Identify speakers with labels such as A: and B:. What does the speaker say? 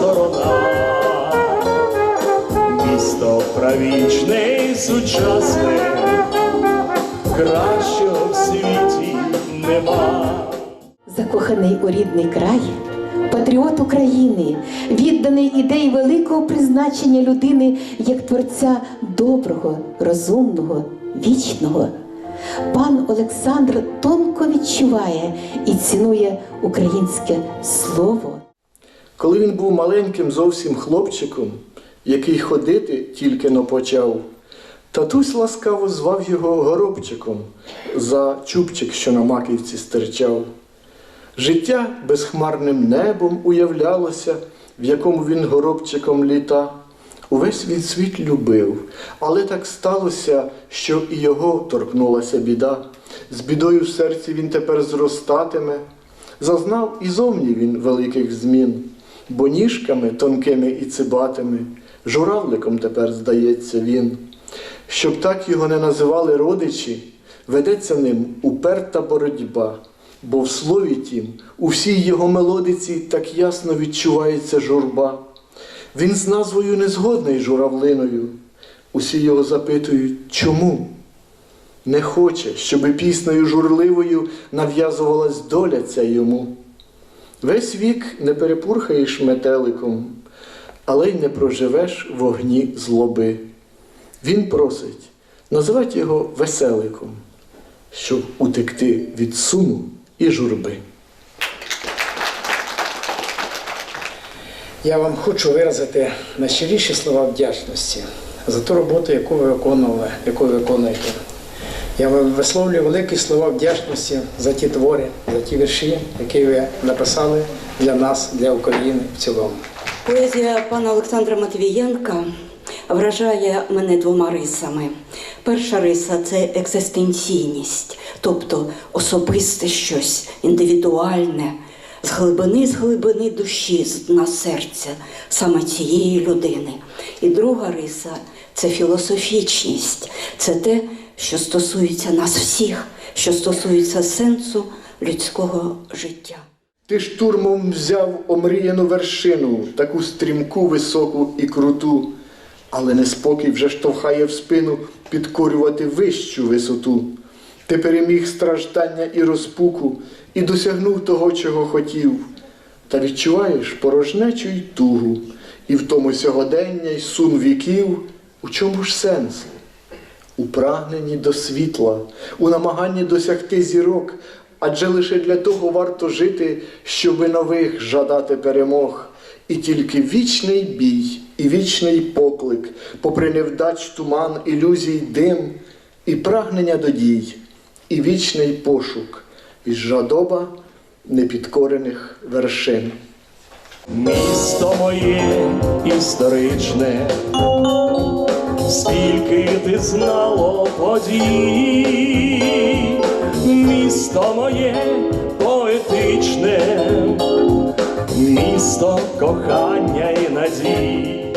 A: сторона, місто правічне і сучасне, кращого в світі нема.
B: Закоханий у рідний край, патріот України, відданий ідеї великого призначення людини як творця доброго, розумного, вічного. Пан Олександр тонко відчуває і цінує українське слово.
C: Коли він був маленьким зовсім хлопчиком, який ходити тільки но почав, татусь ласкаво звав його горобчиком за чубчик, що на маківці стирчав. Життя безхмарним небом уявлялося, в якому він горобчиком літа. Увесь він світ любив, але так сталося, що і його торкнулася біда. З бідою в серці він тепер зростатиме. Зазнав і зовні він великих змін, бо ніжками тонкими і цибатими, журавликом тепер здається він. Щоб так його не називали родичі, ведеться ним уперта боротьба, бо в слові тім, у всій його мелодиці так ясно відчувається журба. Він з назвою незгодний журавлиною. Усі його запитують, чому? Не хоче, щоби піснею журливою нав'язувалась доля ця йому. Весь вік не перепурхаєш метеликом, але й не проживеш в огні злоби. Він просить називати його веселиком, щоб утекти від суму і журби.
D: Я вам хочу виразити найщиріші слова вдячності за ту роботу, яку ви виконували, яку ви виконуєте. Я висловлюю великі слова вдячності за ті твори, за ті вірші, які ви написали для нас, для України в цілому.
E: Поезія пана Олександра Матвієнка вражає мене двома рисами. Перша риса це екзистенційність, тобто особисте щось індивідуальне, з глибини, з глибини душі, з дна серця саме цієї людини. І друга риса це філософічність, це те, що стосується нас всіх, що стосується сенсу людського життя.
C: Ти штурмом взяв омріяну вершину, таку стрімку, високу і круту, але неспокій вже штовхає в спину підкорювати вищу висоту. Ти переміг страждання і розпуку і досягнув того, чого хотів. Та відчуваєш порожнечу й тугу, і в тому сьогодення й сум віків. У чому ж сенс? У прагненні до світла, у намаганні досягти зірок, адже лише для того варто жити, щоби нових жадати перемог. І тільки вічний бій і вічний поклик, попри невдач туман, ілюзій, дим, і прагнення до дій, і вічний пошук із жадоба непідкорених вершин.
A: Місто моє історичне, знало подій, місто моє поетичне, місто кохання і надій.